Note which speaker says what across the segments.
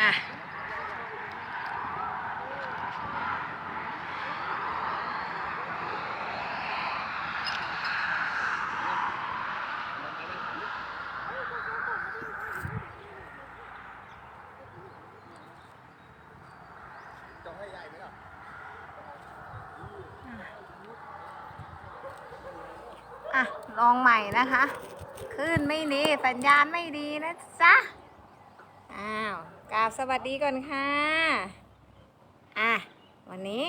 Speaker 1: อะอะลองใหม่นะคะ ขึ้นไม่ดี สัญญาณไม่ดีนะจ๊ะ อ้าว กราบสวัสดีก่อนค่ะ อะ วันนี้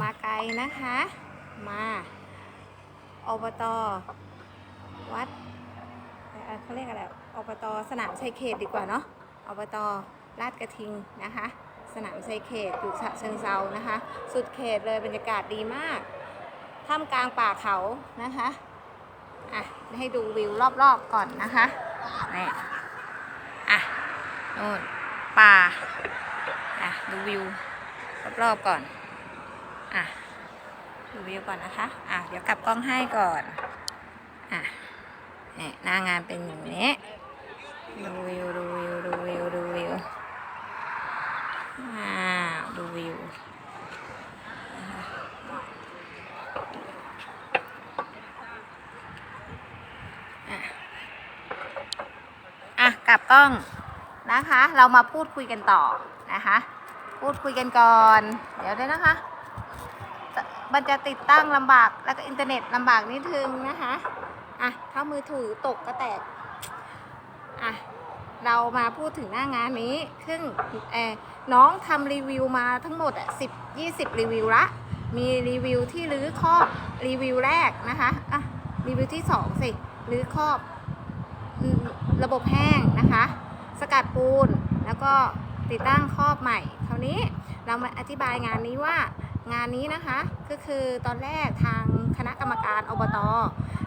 Speaker 1: มาไกลนะคะ มาอบตวัดเขาเรียกอะไรอบตสนามชัยเขตดีกว่าเนาะอบตลาดกระทิงนะคะ สนามชัยเขตอยู่ฉะเชิงเซานะคะ สุดเขตเลยบรรยากาศดีมากท่ามกลางป่าเขานะคะอะให้ดูวิวรอบๆก่อนนะคะ นี่อะนู่นป่า อะ ดูวิวรอบๆก่อน อะ ดูวิวก่อนนะคะ อะ เดี๋ยวกลับกล้องให้ก่อน อะนี่หน้างานเป็นอย่างนี้ ดูวิว ดูวิว ดูวิว ดูวิว อ่า ดูวิว อะ กลับกล้องนะคะ เรามาพูดคุยกันต่อนะคะ พูดคุยกันก่อน เดี๋ยวด้วยนะคะ มันจะติดตั้งลำบากแล้วก็อินเทอร์เน็ตลำบากนิดนึงนะคะอะถ้ามือถือตกก็แตกอะเรามาพูดถึงหน้างานนี้ซึ่งเอน้องทำรีวิวมาทั้งหมดอะสิบยี่สิบรีวิวละ มีรีวิวที่รื้อครอบรีวิวแรกนะคะอะรีวิวที่สองสิรื้อครอบ ระบบแห้งนะคะ สกัดปูนแล้วก็ติดตั้งครอบใหม่คราวนี้เรามาอธิบายงานนี้ว่างานนี้นะคะก็คือตอนแรกทางคณะกรรมการอบต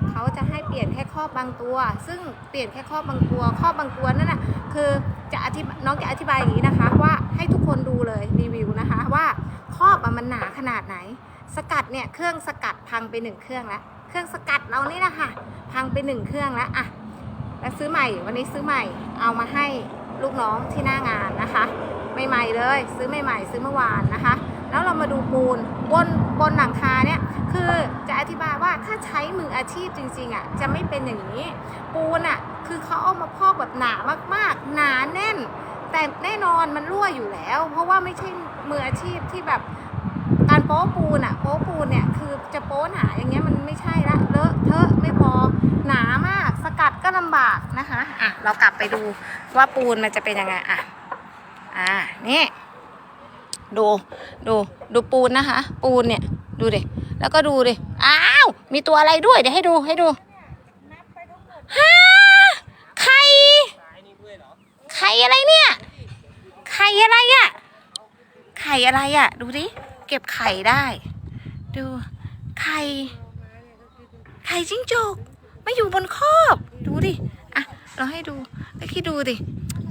Speaker 1: เขาจะให้เปลี่ยนแค่ครอบบางตัว ซึ่งเปลี่ยนแค่ครอบบางตัวครอบบางตัวนั่นน่ะคือจะอธิน้องจะอธิบายอย่างนี้นะคะ ว่าให้ทุกคนดูเลยรีวิวนะคะว่าครอบมันหนาขนาดไหน สกัดเนี่ยเครื่องสกัดพังไปหนึ่งเครื่องแล้วเครื่องสกัดเรานี่นะคะพังไปหนึ่งเครื่องแล้วอะ แล้วซื้อใหม่ วันนี้ซื้อใหม่ เอามาให้ลูกน้องที่หน้างานนะคะ ใหม่ๆเลย ซื้อใหม่ๆ ซื้อเมื่อวานนะคะ แล้วเรามาดูปูนบนบนหลังคาเนี่ย คือจะอธิบายว่าถ้าใช้มืออาชีพจริงๆอะจะไม่เป็นอย่างนี้ ปูนอะคือเขาเอามาพอกแบบหนามากๆ หนาแน่น แต่แน่นอนมันรั่วอยู่แล้ว เพราะว่าไม่ใช่มืออาชีพที่แบบการโป๊ปูนอะโป๊ปูนเนี่ยคือจะโป๊หนาอย่างเงี้ยมันำบากนะคะอะเรากลับไปดูว่าปูนมันจะเป็นยังไงอะอ่านี่ดูดูดูปูนนะคะ ปูนเนี่ยดูดิแล้วก็ดูดิอ้าวมีตัวอะไรด้วยเดี๋ยวให้ดูให้ดูฮ่าไข่ไข่อะไรเนี่ยไข่อะไรอะไข่อะไรอะดูดิเก็บไข่ได้ ดูไข่ไข่จิ้งจกไมาอยู่บนครอบ ดูดิ อะ เราให้ดูแล้วคิดดูดิ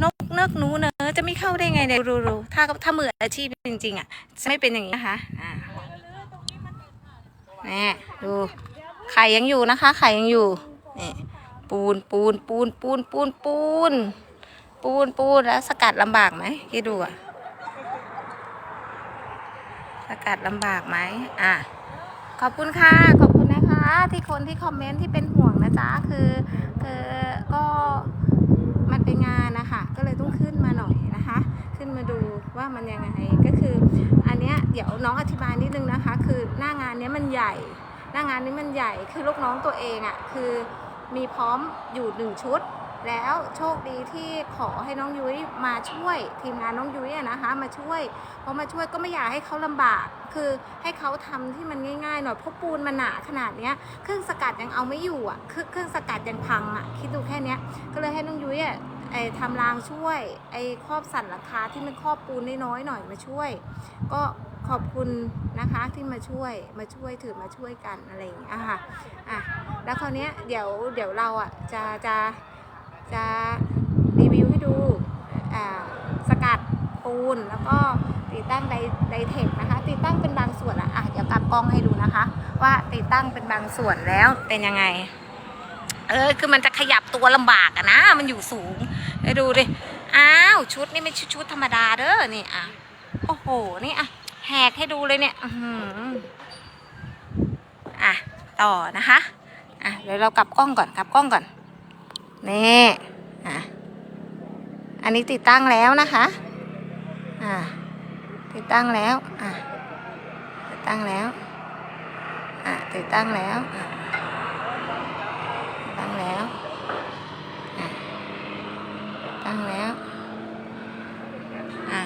Speaker 1: นกเนกหนูเนอจะไม่เข้าได้ไงเนี่ยดูดูถ้าถ้ามืออาชีพจริงๆอะจะไม่เป็นอย่างนี้นะคะ อ่านี่ดูไข่ยังอยู่นะคะ ไข่ยังอยู่นี่ปูนปูนปูนปูนปูนปูนปูนปูนแล้วสกัดลำบากไหมคิดดูอะสกัดลำบากไหมอะขอบคุณค่ะขอบ ที่คนที่คอมเมนต์ที่เป็นห่วงนะจ๊ะคือคือก็มันเป็นงานนะคะก็เลยต้องขึ้นมาหน่อยนะคะ ขึ้นมาดูว่ามันยังไงก็คือ อันเนี้ยเดี๋ยวน้องอธิบายนิดนึงนะคะ คือหน้างานเนี้ยมันใหญ่ หน้างานนี้มันใหญ่คือลูกน้องตัวเองอะ่ะคือมีพร้อมอยู่หนึ่งชุด แล้วโชคดีที่ขอให้น้องยุ้ยมาช่วยทีมงานน้องยุ้ยนะคะมาช่วยพอมาช่วยก็ไม่อยากให้เขาลำบาก คือให้เขาทำที่มันง่ายๆหน่อยเพราะปูนมันหนาขนาดเนี้ยเครื่องสกัดยังเอาไม่อยู่อะเครื่องเครื่องสกัดยังพังอะคิดดูแค่เนี้ยก็เลยให้น้องยุ้ยอะไอ้ทำรางช่วยไอ้ครอบสันหลังคาที่มันครอบปูนน้อยๆหน่อยมาช่วย ก็ขอบคุณนะคะที่มาช่วยมาช่วยถือมาช่วยกันอะไรอย่างเงี้ยค่ะอะแล้วคราวเนี้ยเดี๋ยวเดี๋ยวเราอะจะจะ จะรีวิวให้ดูสกัดปูนแล้วก็ติดตั้งไดไดเทคนะคะ ติดตั้งเป็นบางส่วนอะอะเดี๋ยวกลับกล้องให้ดูนะคะ ว่าติดตั้งเป็นบางส่วนแล้วเป็นยังไง เออคือมันจะขยับตัวลำบากอะนะมันอยู่สูงไปดูดิอ้าวชุดนี่ไม่ช่ชุดธรรมดาเด้อนี่อะโอ้โหนี่อะแหกให้ดูเลยเนี่ยอืออะต่อนะคะอะเดี๋ยวเรากลับกล้องก่อนกลับกล้องก่อน นี่อะอันนี้ติดตั้งแล้วนะคะอะติดตั้งแล้วอะติดตั้งแล้วอะติดตั้งแล้วอะติดตั้งแล้วอะตั้งแล้วอะ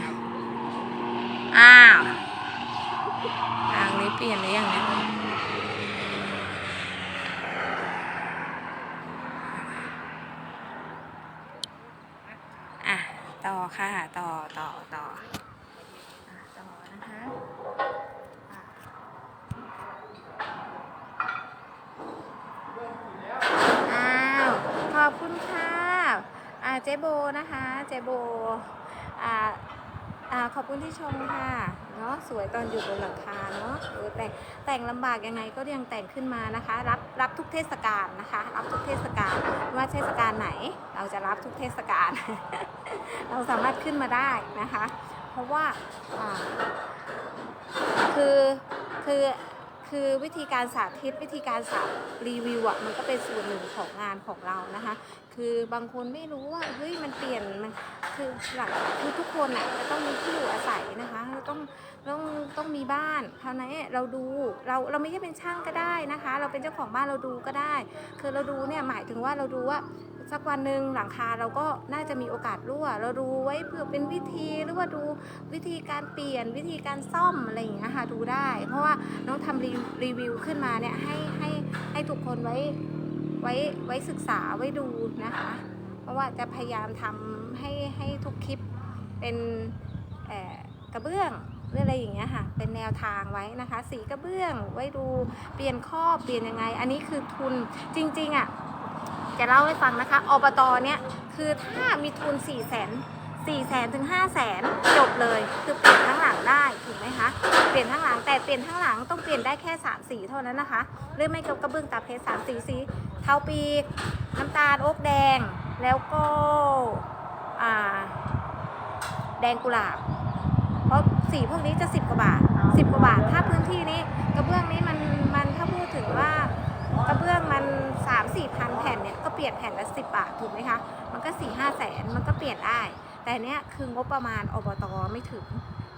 Speaker 1: อ้าวทางนี้เปลี่ยนหรือยังเนี่ยอะ ต่อ ค่ะ ต่อต่อต่อต่อนะคะอ้าวขอบคุณค่ะอ่าเจโบนะคะ เจโบอ่าอ่าขอบคุณที่ชมค่ะเนาะสวยตอนอยู่บนหลังคาเนาะเออแต่งแต่งลำบากยังไงก็ยังแต่งขึ้นมานะคะ รับรับทุกเทศกาลนะคะ รับทุกเทศกาลไม่ว่าเทศกาลไหน เราจะรับทุกเทศกาล เราสามารถขึ้นมาได้นะคะ เพราะว่าคือคือคือวิธีการสาธิตวิธีการสารีวิวอะมันก็เป็นส่วนหนึ่งของงานของเรานะคะ คือบางคนไม่รู้ว่าเฮ้ยมันเปลี่ยนมันคือหลักคือทุกคนอะจะต้องมีที่อยู่อาศัยนะคะเราต้องต้องต้องมีบ้านคราวนี้เราดูเราเราไม่ใช่เป็นช่างก็ได้นะคะ เราเป็นเจ้าของบ้านเราดูก็ได้ คือเราดูเนี่ยหมายถึงว่าเราดูว่า สักวันหนึ่งหลังคาเราก็น่าจะมีโอกาสรั่ว เราดูไว้เพื่อเป็นวิธีหรือว่าดูวิธีการเปลี่ยนวิธีการซ่อมอะไรอย่างเงี้ยค่ะดูได้ เพราะว่าน้องทำรีรีวิวขึ้นมาเนี่ยให้ให้ให้ทุกคนไว้ไว้ไว้ศึกษาไว้ดูนะคะ เพราะว่าจะพยายามทำให้ให้ทุกคลิปเป็นเอ่อกระเบื้องหรืออะไรอย่างเงี้ยค่ะเป็นแนวทางไว้นะคะ สีกระเบื้องไว้ดูเปลี่ยนข้อเปลี่ยนยังไง อันนี้คือทุนจริงๆอะ จะเล่าให้ฟังนะคะ อบตเนี่ยคือถ้ามีทุน4ี่แสนสี่แสนถึงห้าแสนจบเลย คือเปลี่ยนทั้งหลังได้ถูกไหมคะเปลี่ยนทั้งหลังแต่เปลี่ยนทั้งหลังต้องเปลี่ยนได้แค่สามสีเท่านั้นนะคะหรือไม่ก็กระเบื้องตาเพชรสามสีสีเทาปีกน้ำตาลโอ๊กแดง แล้วก็แดงกุหลาบ เพราะสีพวกนี้จะสิบกว่าบาทสิบกว่าบาท ถ้าพื้นที่นี้กระเบื้องนี้มันมันถ้าพูดถึงว่ากระ เบื้องมันสามสี่พันแผ่นเนี่ยก็เปลี่ยนแผ่นละสิบบาทถูกไหมคะ มันก็สี่ห้าแสนมันก็เปลี่ยนได้ แต่เนี้ยคืองบประมาณอบตไม่ถึง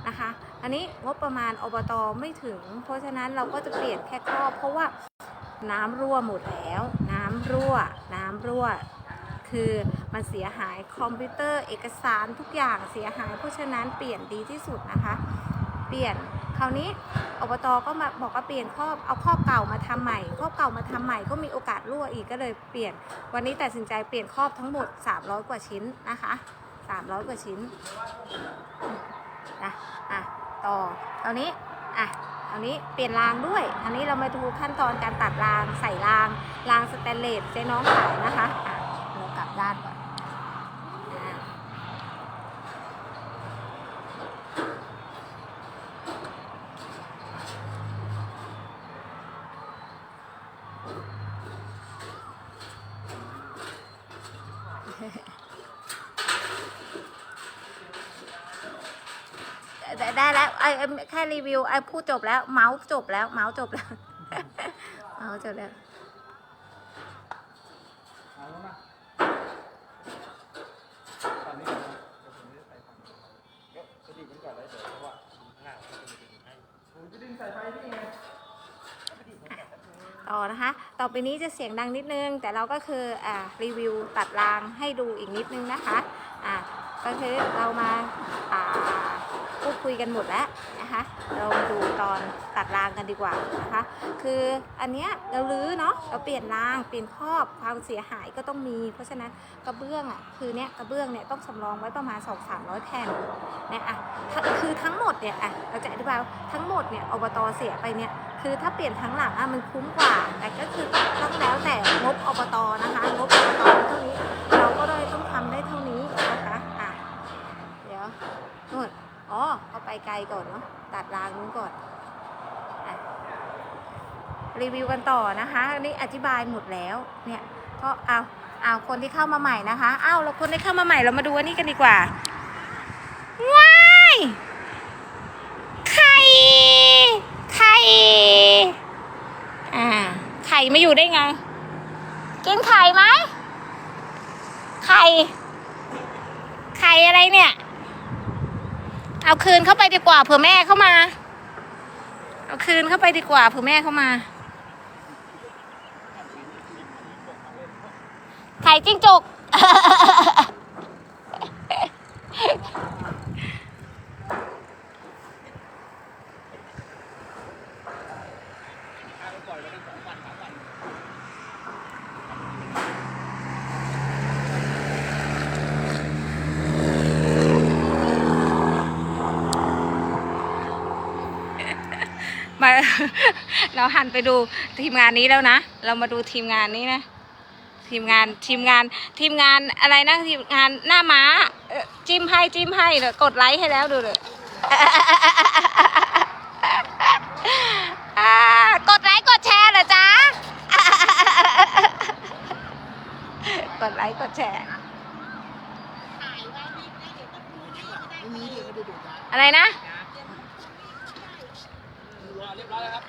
Speaker 1: นะคะ อันนี้งบประมาณอบตไม่ถึง เพราะฉะนั้นเราก็จะเปลี่ยนแค่ครอบเพราะว่าน้ำรั่วหมดแล้ว น้ำรั่ว น้ำรั่ว คือมันเสียหายคอมพิวเตอร์เอกสารทุกอย่างเสียหาย เพราะฉะนั้นเปลี่ยนดีที่สุดนะคะ เปลี่ยน คราวนี้อบตก็มาบอกว่าเปลี่ยนครอบเอาครอบเก่ามาทำใหม่ครอบเก่ามาทำใหม่ก็มีโอกาสรั่วอีกก็เลยเปลี่ยน วันนี้ตัดสินใจเปลี่ยนครอบทั้งหมด 300 กว่าชิ้นนะคะ 300 กว่าชิ้นนะอะต่อตอนนี้อะตอนนี้เปลี่ยนรางด้วยอันนี้เรามาดูขั้นตอนการตัดรางใส่รางรางสแตนเลสเจ๊น้องขายนะคะอะเรากลับด้านก่อน รีวิวไอ้พูดจบแล้ว เมาส์จบแล้ว เมาส์จบแล้วเมาส์จบแล้ว
Speaker 2: ต่อนะ
Speaker 1: คะ ต่อไปนี้จะเสียงดังนิดนึง แต่เราก็คืออ่ารีวิวตัดรางให้ดูอีกนิดนึงนะคะ อ่าก็คือเรามาอ่าพูดคุยกันหมดแล้ว เรามาดูตอนตัดรางกันดีกว่านะคะ คืออันเนี้ยเราลื้อเนาะเราเปลี่ยนรางเปลี่ยนครอบความเสียหายก็ต้องมี เพราะฉะนั้นกระเบื้องอะคือเนี้ยกระเบื้องเนี่ยต้องสำรองไว้ประมาณ 2 3 0 0 แผ่นเนี่ยอะคือทั้งหมดเนี่ยอะเราจะอธิบายว่าทั้งหมดเนี่ยอบตเสียไปเนี่ยคือถ้าเปลี่ยนทั้งหลังอะมันคุ้มกว่า แต่ก็คือต้องแล้วแต่งบอบตนะคะงบอบตเท่านี้เราก็เลยต้องทำได้เท่านี้นะคะอะเดี๋ยวนู่นอ๋อเอาไปไกลก่อนเนาะ ตัดรางนู้นก่อนอรีวิวกันต่อนะคะอันนี้อธิบายหมดแล้ว เนี่ยก็เอาเอาคนที่เข้ามาใหม่นะคะอ้าวเราคนที่เข้ามาใหม่เรามาดูอันนี้กันดีกว่าว้ายไข่ไข่อ่าไข่ไม่อยู่ได้ไงกินไข่ไหมไข่ไข่อะไรเนี่ย เอาคืนเข้าไปดีกว่าเผื่อแม่เข้ามา เอาคืนเข้าไปดีกว่าเผื่อแม่เข้ามาไข่จิ้งจก มา เราหันไปดูทีมงานนี้แล้วนะ เรามาดูทีมงานนี้นะ ทีมงานทีมงานทีมงานอะไรนะทีมงานหน้าม้าจิ้มให้จิ้มให้เดี๋ยวกดไลค์ให้แล้วดูเลยกดไลค์กดแชร์เหรอจ๊ะกดไลค์กดแชร์อะไรนะ
Speaker 2: เรียบร้อยแล้วครับ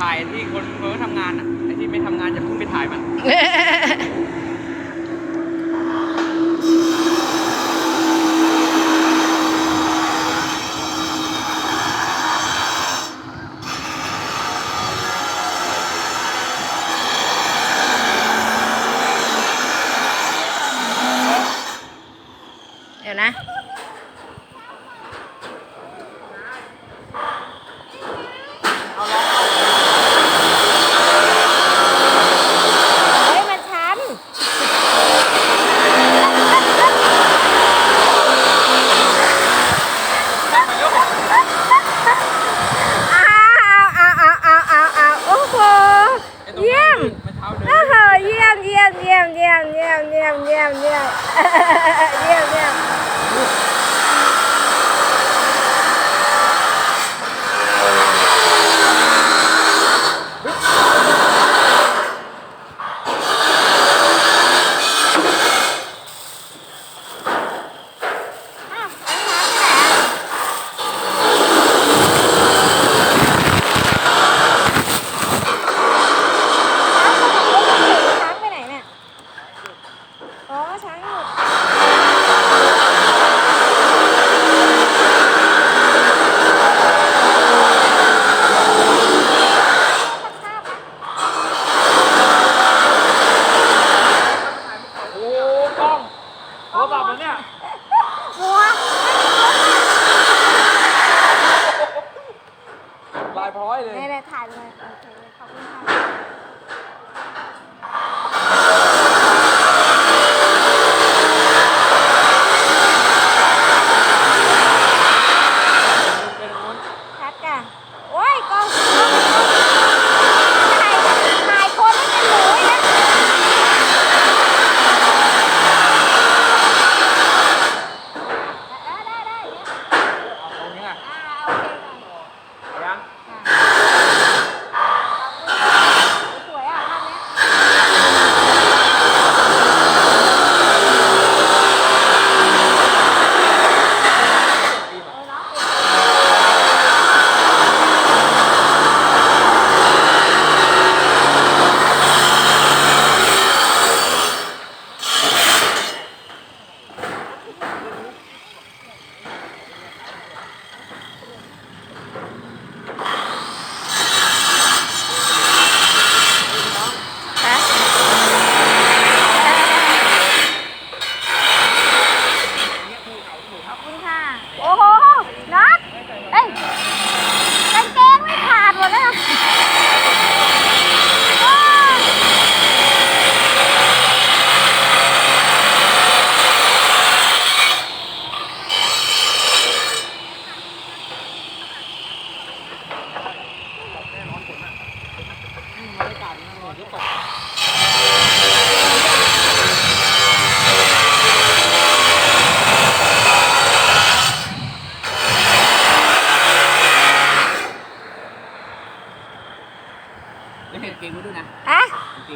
Speaker 2: ถ่ายที่คนเขาทำงานอะไอ้ที่ไม่ทำงานอย่าเพิ่งไปถ่ายมัน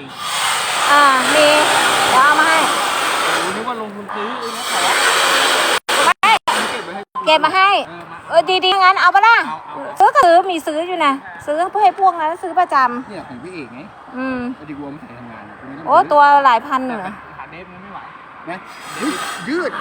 Speaker 2: จริง
Speaker 1: อ่ามีเดี๋ยวเอามาให้
Speaker 2: ๆโอ้นึกว่าลงทุนซื้อนะขอ
Speaker 1: ไม่
Speaker 2: เก็บไว้ให้
Speaker 1: เก็บมาให้
Speaker 2: เออมา
Speaker 1: เออดีๆงั้นเอาปะล่ะ
Speaker 2: เอาเอา
Speaker 1: ซื้อก็ซื้อมีซื้ออยู่นะซื้อเพื่อให้พวกนั้นซื้อประจ
Speaker 2: เนี่ยของพี่เอกไงำ
Speaker 1: อืม
Speaker 2: ไอ้ที่วัวมันใส่ทำงานอะคุณไม่ต้ง
Speaker 1: โอ้
Speaker 2: ซื้
Speaker 1: ตัวหลายพัน
Speaker 2: แต่
Speaker 1: เหรอ
Speaker 2: หาเดฟมันไม่ไหวนะยืด